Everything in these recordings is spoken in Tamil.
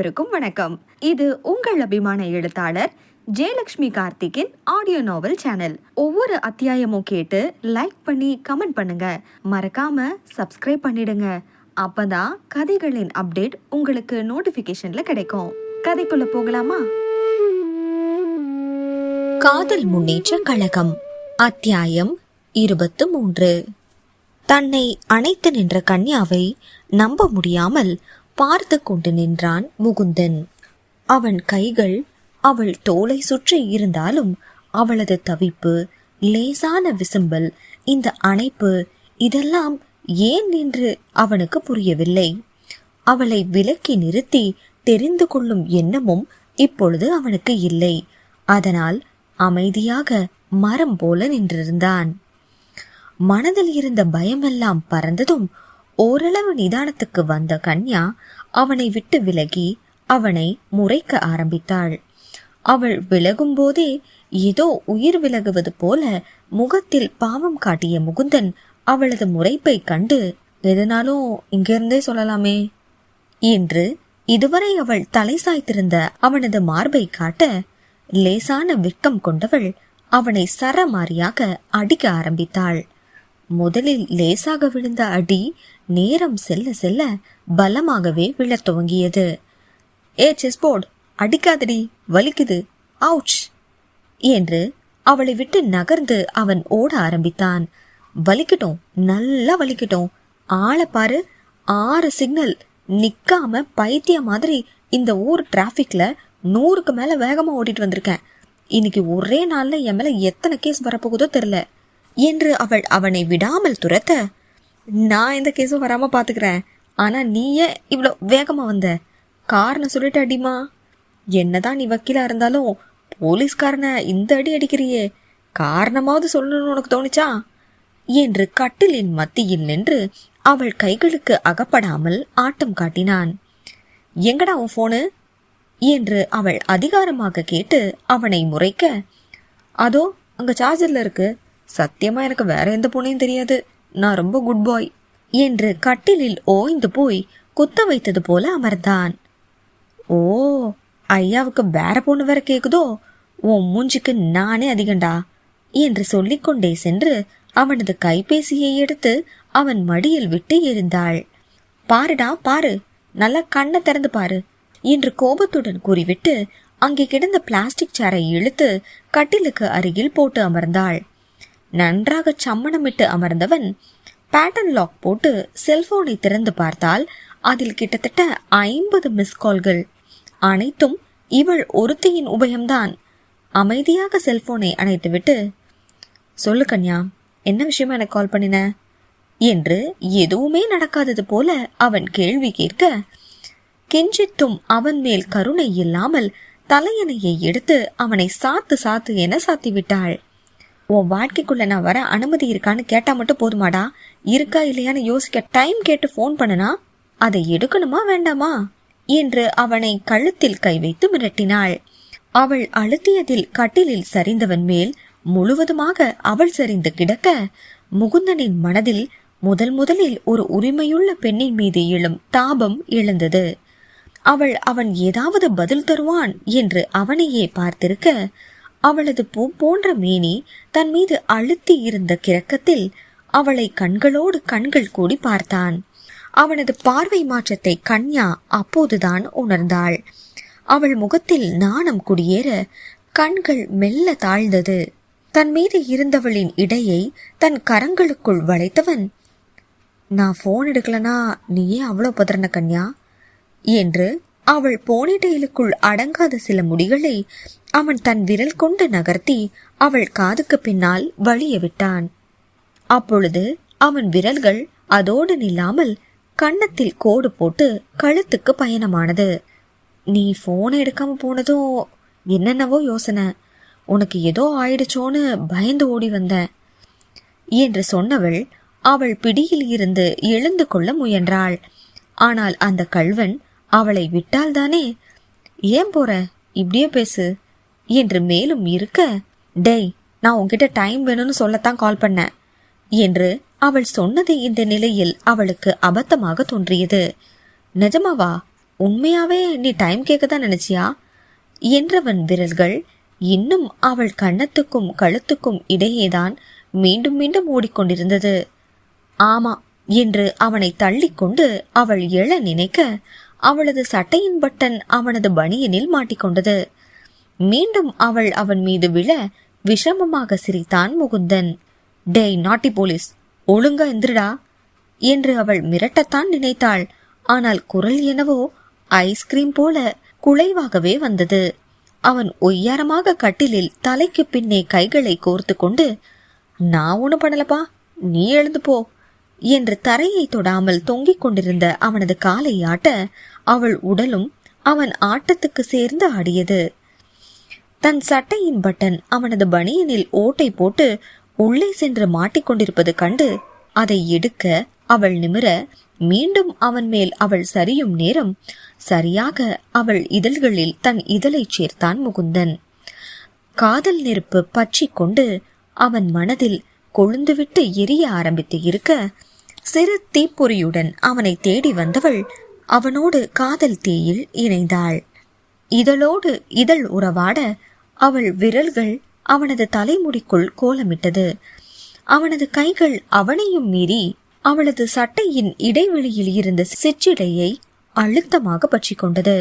அனைவருக்கும் வணக்கம். இது உங்கள் அபிமான எழுத்தாளர் ஜெயலக்ஷ்மி கார்த்திக்கின் ஆடியோ நாவல் சேனல் ஒவ்வொரு அத்தியாயமும் கேட்டு லைக் பண்ணி கமெண்ட் பண்ணுங்க. மறக்காம சப்ஸ்கிரைப் பண்ணிடுங்க. அப்பதான் கதைகளின் அப்டேட் உங்களுக்கு நோட்டிபிகேஷன்ல கிடைக்கும். கதைக்குள்ள போகலாமா? காதல் முன்னேற்ற கழகம் அத்தியாயம் இருபத்து மூன்று. தன்னை அணைத்து நின்ற கன்யாவை நம்ப முடியாமல் பார்த்து கொண்டு நின்றான் முகுந்தன். அவன் கைகள் அவள் தோலை சுற்றி இருந்தாலும் அவளது தவிப்பு லேசான விசும்பல் இந்த அணைப்பு இதெல்லாம் ஏன் என்று அவனுக்கு புரியவில்லை. அவளை விலக்கி நிறுத்தி தெரிந்து கொள்ளும் எண்ணமும் இப்பொழுது அவனுக்கு இல்லை. அதனால் அமைதியாக மரம் போல நின்றிருந்தான். மனதில் இருந்த பயமெல்லாம் பறந்ததும் ஓரளவு நிதானத்துக்கு வந்த கன்யா அவனை விட்டு விலகி அவனை முறைக்க ஆரம்பித்தாள். அவள் விலகும்போதே ஏதோ உயிர் விலகுவது போல முகத்தில் பாவம் காட்டிய முகுந்தன் அவளது முறைப்பை கண்டு எதனாலும் இங்கிருந்தே சொல்லலாமே என்று இதுவரை அவள் தலை சாய்த்திருந்த அவனது மார்பை காட்ட லேசான வெட்கம் கொண்டவள் அவனை சரமாரியாக அடிக்க ஆரம்பித்தாள். முதலில் லேசாக விழுந்த அடி நேரம் செல்ல செல்ல பலமாகவே விழத் துவங்கியது. ஏ செஸ்போர்ட் அடிக்காதடி வலிக்குது. அவுச் என்று அவளை விட்டு நகர்ந்து அவன் ஓட ஆரம்பித்தான். வலிக்கட்டும் நல்லா வலிக்கட்டும். ஆளை பாரு ஆறு சிக்னல் நிக்காம பைத்திய மாதிரி இந்த ஊர் டிராஃபிக்ல நூறுக்கு மேல வேகமா ஓடிட்டு வந்திருக்கேன். இன்னைக்கு ஒரே நாள்ல என் மேல எத்தனை கேஸ் வரப்போகுதோ தெரியல. என்று அவள் அவனை விடாமல் துரத்த நான் எந்த கேஸும் வராமல் பார்த்துக்கிறேன் ஆனால் நீ ஏன் இவ்வளோ வேகமாக வந்த. காரணம் சொல்லிட்டு அடிமா. என்னதான் நீ வக்கீலாக இருந்தாலும் போலீஸ்காரனை இந்த அடி அடிக்கிறியே. காரணமாவது சொல்லணும்னு உனக்கு தோணுச்சா? என்று கட்டிலின் மத்தியில் நின்று அவள் கைகளுக்கு அகப்படாமல் ஆட்டம் காட்டினான். எங்கடா உன் ஃபோனு என்று அவள் அதிகாரமாக கேட்டு அவனை முறைக்க அதோ அங்கே சார்ஜரில் இருக்கு. சத்தியமா எனக்கு வேற எந்த பொண்ணையும் தெரியாது. நான் ரொம்ப குட் பாய் என்று கட்டிலில் ஓய்ந்து போய் குத்த வைத்தது போல அமர்ந்தான். ஓ ஐயாவுக்கு வேற பொண்ணு வேற கேக்குதோ? உன் மூஞ்சிக்கு நானே அதிகண்டா? என்று சொல்லிக்கொண்டே சென்று அவனது கைபேசியை எடுத்து அவன் மடியில் விட்டு எரிந்தாள் பாருடா பாரு. நல்லா கண்ணை திறந்து பாரு என்று கோபத்துடன் கூறிவிட்டு அங்கே கிடந்த பிளாஸ்டிக் சேரை இழுத்து கட்டிலுக்கு அருகில் போட்டு அமர்ந்தாள். நன்றாக சம்மணமிட்டு அமர்ந்தவன் பேட்டன் லாக் போட்டு செல்போனை திறந்து பார்த்தால் அதில் கிட்டத்தட்ட ஐம்பது மிஸ் கால்கள் அனைத்தும் இவள் ஒருத்தியின் உபயம்தான். அமைதியாக செல்போனை அணைத்துவிட்டு சொல்லு கன்யா என்ன விஷயமா எனக்கு கால் பண்ணின? என்று எதுவுமே நடக்காதது போல அவன் கேள்வி கேட்க கெஞ்சித்தும் அவன் மேல் கருணை இல்லாமல் தலையணையை எடுத்து அவனை சாத்து சாத்து என சாத்திவிட்டாள். உன் வாழ்க்கைக்குள்ள நான் வர அனுமதி இருக்கான்னு கேட்டா மட்டும் போதுமாடா. இருக்கா இல்லையான்னு யோசிக்க டைம் கேட்டு ஃபோன் பண்ணனா அதை எடுக்கணுமா வேண்டாமா? என்று அவனை கழுத்தில் கை வைத்து மிரட்டினாள். அவள் அழுத்தியதில் கட்டிலில் சரிந்தவன் மேல் முழுவதுமாக அவள் சரிந்து கிடக்க முகுந்தனின் மனதில் முதல் முதலில் ஒரு உரிமையுள்ள பெண்ணின் மீது எழும் தாபம் எழுந்தது. அவள் அவன் ஏதாவது பதில் தருவான் என்று அவனையே பார்த்திருக்க அவளது பூ போன்ற மேனி தன் மீது அழுத்தி இருந்த கிறக்கத்தில் அவளை கண்களோடு கண்கள் கூடி பார்த்தான். அவனது பார்வை மாற்றத்தை கன்யா அப்போதுதான் உணர்ந்தாள். அவள் முகத்தில் நாணம் குடியேற கண்கள் மெல்ல தாழ்ந்தது. தன் மீது இருந்தவளின் இடையை தன் கரங்களுக்குள் வளைத்தவன் நான் போன் எடுக்கலனா நீயே அவ்வளோ பதறன கன்யா? என்று அவள் போனிடெயிலுக்குள் அடங்காத சில முடிகளை அவன் தன் விரல் கொண்டு நகர்த்தி அவள் காதுக்கு பின்னால் வழிய விட்டான். அப்பொழுது அவன் விரல்கள் அதோடு நில்லாமல் கன்னத்தில் கோடு போட்டு கழுத்துக்கு பயணமானது. நீ போன் எடுக்காம போனதும் என்னென்னவோ யோசனை. உனக்கு ஏதோ ஆயிடுச்சோன்னு பயந்து ஓடி வந்த. என்று சொன்னவள் அவள் பிடியில் இருந்து எழுந்து கொள்ள முயன்றாள். ஆனால் அந்த கள்வன் அவளை விட்டால்தானே ஏன் போற? இப்படியே பேசு. என்று மேலும் இருக்க டேய் நான் உங்ககிட்ட டைம் வேணும்னு சொல்லத்தான் கால் பண்ணேன் என்று அவள் சொன்னது இந்த நிலையில் அவளுக்கு அபத்தமாக தோன்றியது. நிஜமாவா? உண்மையாவே நீ டைம் கேட்க தான் நினைச்சியா? என்றவன் விரல்கள் இன்னும் அவள் கன்னத்துக்கும் கழுத்துக்கும் இடையேதான் மீண்டும் மீண்டும் ஓடிக்கொண்டிருந்தது. ஆமா என்று அவனை தள்ளிக்கொண்டு அவள் எழ நினைக்க அவளது சட்டையின் பட்டன் அவனது பனியனில் மாட்டிக்கொண்டது. மீண்டும் அவள் அவன் மீது விழ விஷமமாக சிரித்தான் முகுந்தன். டேய் நாட்டி போலீஸ் ஒழுங்கா எந்திரடா என்று அவள் மிரட்டத்தான் நினைத்தாள். ஆனால் குரல் எனவோ ஐஸ்கிரீம் போல குலைவாகவே வந்தது. அவன் ஒய்யாரமாக கட்டிலில் தலைக்கு பின்னே கைகளை கோர்த்து கொண்டு நான் ஒன்றும் பண்ணலப்பா நீ எழுந்து போ என்று தரையை தொடாமல் தொங்கிக் கொண்டிருந்த அவனது காலை ஆட்ட அவள் உடலும் அவன் ஆட்டத்துக்கு சேர்ந்து ஆடியது. தன் சட்டையின் பட்டன் அவனது பனியனில் ஓட்டை போட்டு உள்ளே சென்று மாட்டிக்கொண்டிருப்பது கண்டு அதை எடுக்க அவள் நிமிர மீண்டும் அவன் மேல் அவள் சரியும் நேரம் சரியாக அவள் இதழ்களில் தன் இதழைச் சேர்த்தான் முகுந்தன். காதல் நெருப்பு பற்றிக் கொண்டு அவன் மனதில் கொழுந்துவிட்டு எரிய ஆரம்பித்து இருக்க சிறு தீப்பொறியுடன் அவனை தேடி வந்தவள் அவனோடு காதல் தீயில் இணைந்தாள். இதழோடு இதழ் உறவாட அவள் விரல்கள் அவனது தலைமுடிக்குள் கோலமிட்டது. அவனது கைகள் அவனையும் மீறி அவளது சட்டையின் இடைவெளியில் இருந்த சிற்றிடையை அழுத்தமாக பற்றி கொண்டது.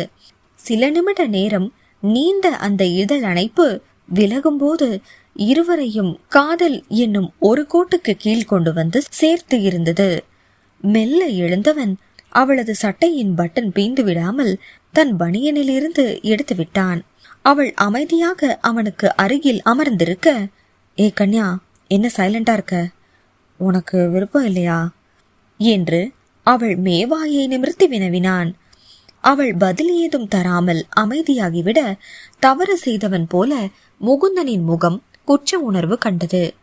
சில நிமிட நேரம் நீண்ட அந்த இதழ் அணைப்பு விலகும்போது இருவரையும் காதல் என்னும் ஒரு கோட்டுக்கு கீழ் கொண்டு வந்து சேர்த்து இருந்தது. மெல்ல எழுந்தவன் அவளது சட்டையின் பட்டன் பீந்து விடாமல் தன் பனியனிலிருந்து எடுத்து விட்டான் அவள் அமைதியாக அவனுக்கு அருகில் அமர்ந்திருக்க ஏ கன்யா என்ன சைலண்டா இருக்க? உனக்கு விருப்பம் இல்லையா? என்று அவள் மேவாயை நிமிர்த்தி வினவினான். அவள் பதில் ஏதும் தராமல் அமைதியாகிவிட தவறு செய்தவன் போல முகுந்தனின் முகம் குற்ற உணர்வு கண்டது.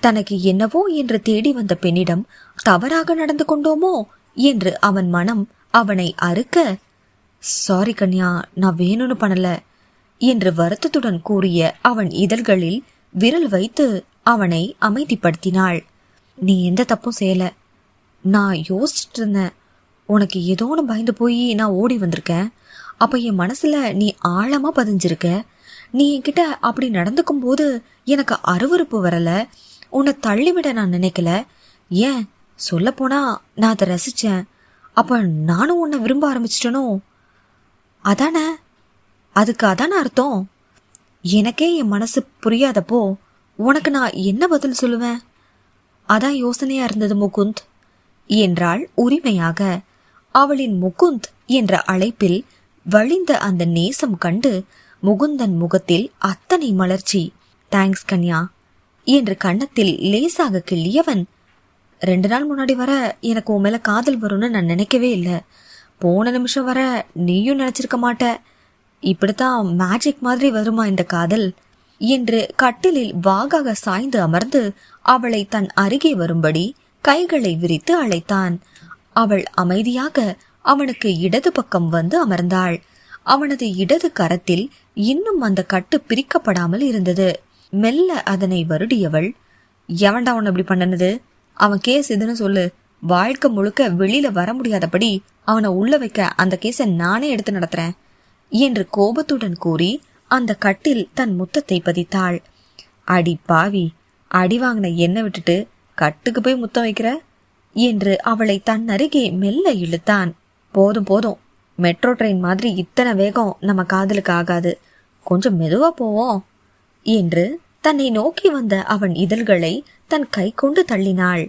தனக்கு என்னவோ என்று தேடி வந்த பெண்ணிடம் தவறாக நடந்து கொண்டோமோ? என்று அவன் மனம் அவனை அறுக்க சாரி கன்யா நான் வேணும்னு பண்ணல. என்று வருத்தத்துடன் கூறிய அவன் இதழ்களில் விரல் வைத்து அவனை அமைதிப்படுத்தினாள். நீ எந்த தப்பும் செய்யல. நான் யோசிச்சுட்டு இருந்தேன் உனக்கு ஏதோன்னு பயந்து போய் நான் ஓடி வந்திருக்கேன். அப்ப என் மனசுல நீ ஆழமா பதிஞ்சிருக்க. நீ என்கிட்ட அப்படி நடந்துக்கும் போது எனக்கு அருவருப்பு வரல. உன்னை தள்ளிவிட நான் நினைக்கல. ஏன்? சொல்ல போனா நான் அதை ரசிச்சேன். அப்ப நானும் உன்னை விரும்ப ஆரம்பிச்சிட்டனோ? அதானே. அதுக்கு அதானே அர்த்தம். எனக்கே என் மனசு புரியாதப்போ உனக்கு நான் என்ன பதில் சொல்லுவேன்? அதான் யோசனையா இருந்தது முகுந்த். என்றாள் உரிமையாக. அவளின் முகுந்த் என்ற அழைப்பில் வழிந்த அந்த நேசம் கண்டு முகுந்தன் முகத்தில் அத்தனை மலர்ச்சி. தேங்க்ஸ் கன்யா. என்று கன்னத்தில் லேசாக கிள்ளியவன் ரெண்டு நாள் முன்னாடி வர எனக்கு உன் மேல காதல் வரும்னு நான் நினைக்கவே இல்லை. போன நிமிஷம் வர நீயும் நினைச்சிருக்க மாட்ட. இப்படித்தான் மேஜிக் மாதிரி வருமா இந்த காதல். என்று கட்டிலில் வாகாக சாய்ந்து அமர்ந்து அவளை தன் அருகே வரும்படி கைகளை விரித்து அழைத்தான். அவள் அமைதியாக அவனுக்கு இடது பக்கம் வந்து அமர்ந்தாள். அவனது இடது கரத்தில் இன்னும் அந்த கட்டு பிரிக்கப்படாமல் இருந்தது. மெல்ல அதனை வருடியவள் எவன்டா உன்னை அப்படி பண்ணனது? அவன் கேஸ் இதுன்னு சொல்லு. வாழ்க்கை முழுக்க வெளியில வர முடியாதபடி அவனை உள்ள வைக்க அந்த கேஸை நானே எடுத்து நடத்துறேன். என்று கோபத்துடன் கூறி அந்த கட்டில் தன் முத்தத்தை பதித்தாள். அடி பாவி அடி வாங்கின என்ன விட்டுட்டு கட்டுக்கு போய் முத்தம் வைக்கிற? என்று அவளை தன் அருகே மெல்ல இழுத்தான். போதும் போதும். மெட்ரோ ட்ரெயின் மாதிரி இத்தனை வேகம் நம்ம காதலுக்கு ஆகாது. கொஞ்சம் மெதுவா போவோம் என்று தன்னை நோக்கி வந்த அவன் இதழ்களை தன் கை கொண்டு தள்ளினாள்.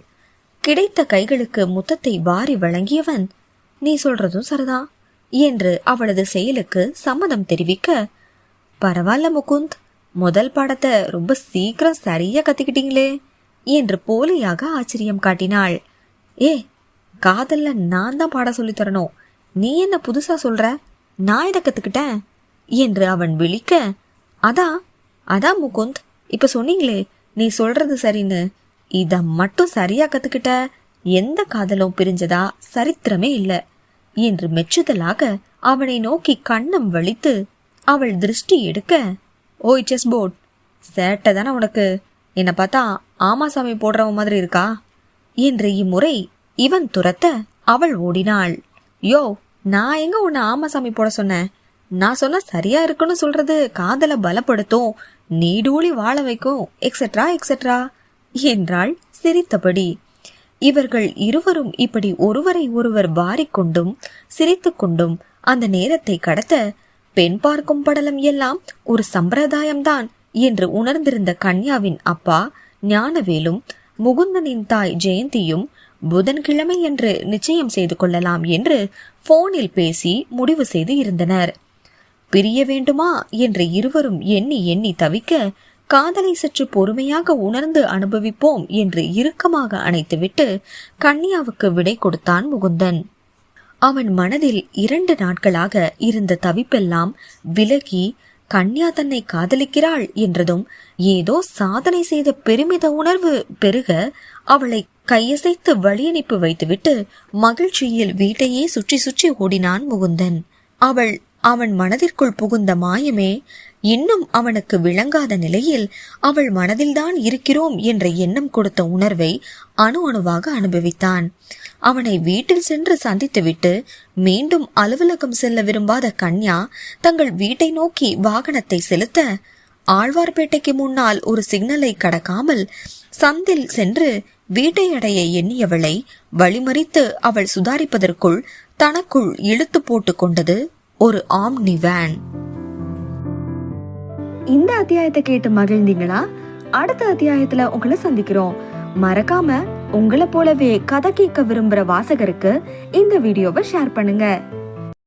கிடைத்த கைகளுக்கு முத்தத்தை வாரி வழங்கியவன் நீ சொல்றதும் சரிதான். என்று அவளது செயலுக்கு சம்மதம் தெரிவிக்க பரவாயில்ல முகுந்த் முதல் பாடத்தை ரொம்ப சீக்கிரம் சரியா கத்துக்கிட்டீங்களே என்று போலியாக ஆச்சரியம் காட்டினாள். ஏ காதல்ல நான் தான் பாட சொல்லி தரணும். நீ என்ன புதுசா சொல்ற? நான் இதை கத்துக்கிட்டேன்? என்று அவன் விழிக்க அதான் அதான் முகுந்த் இப்ப சொன்னீங்களே நீ சொல்றது சரின்னு. இத மட்டும் சரியா கத்துக்கிட்ட எந்த காதலும் பிரிஞ்சதா? சரித்திரமே இல்லை. என்று மெச்சுதலாக அவனை நோக்கி கண்ணம் வலித்து அவள் திருஷ்டி எடுக்க ஓய் செஸ் போர்ட் சேட்டை தானே உனக்கு? என்னை பார்த்தா ஆமாசாமி போடுறவன் மாதிரி இருக்கா? என்று இம்முறை இவன் துரத்த அவள் ஓடினாள். யோ நான் எங்க உன்னை ஆமாசாமி போட சொன்னேன்? நான் சொன்னா சரியா இருக்குன்னு சொல்றது காதலை பலப்படுத்தும் நீடூழி வாழ வைக்கும் எக்ஸெட்ரா எக்ஸெட்ரா என்றாள் சிரித்தபடி. இவர்கள் இருவரும் இப்படி ஒருவரை ஒருவர் வாரிக்கொண்டும் சிரித்துக்கொண்டும் அந்த நேரத்தை கடத்த பெண் பார்க்கும் படலம் எல்லாம் ஒரு சம்பிரதாயம்தான் என்று உணர்ந்திருந்த கன்யாவின் அப்பா ஞானவேலும் முகுந்தனின் தாய் ஜெயந்தியும் புதன்கிழமை என்று நிச்சயம் செய்து கொள்ளலாம் என்று போனில் பேசி முடிவு செய்து இருந்தனர். பிரிய வேண்டுமா? என்று இருவரும் எண்ணி எண்ணி தவிக்க காதலை சற்று பொறுமையாக உணர்ந்து அனுபவிப்போம் என்று இறுக்கமாக அணைத்துவிட்டு கன்யாவுக்கு விடை கொடுத்தான் முகுந்தன். அவன் மனதில் இரண்டு நாட்களாக இருந்த தவிப்பெல்லாம் விலகி கன்யா தன்னை காதலிக்கிறாள் என்றதும் ஏதோ சாதனை செய்த பெருமித உணர்வு பெருக அவளை கையசைத்து வழியனுப்பி வைத்துவிட்டு மகிழ்ச்சியில் வீட்டையே சுற்றி சுற்றி ஓடினான் முகுந்தன். அவள் அவன் மனதிற்குள் புகுந்த மாயமே இன்னும் அவனுக்கு விளங்காத நிலையில் அவள் மனதில்தான் இருக்கிறோம் என்ற எண்ணம் கொடுத்த உணர்வை அணு அணுவாக அனுபவித்தான். அவனை வீட்டில் சென்று சந்தித்துவிட்டு மீண்டும் அலுவலகம் செல்ல விரும்பாத கன்யா தங்கள் வீட்டை நோக்கி வாகனத்தை செலுத்த ஆழ்வார்பேட்டைக்கு முன்னால் ஒரு சிக்னலை கடக்காமல் சந்தில் சென்று வீட்டை அடைய எண்ணியவளை வழிமறித்து அவள் சுதாரிப்பதற்குள் தனக்குள் இழுத்து போட்டு கொண்டது ஒரு ஆம்னி வேன். இந்த அத்தியாயத்தை கேட்டு மகிழ்ந்தீங்களா? அடுத்த அத்தியாயத்துல உங்களை சந்திக்கிறோம். மறக்காம உங்களை போலவே கதை கேட்க விரும்புற வாசகருக்கு இந்த வீடியோவை ஷேர் பண்ணுங்க.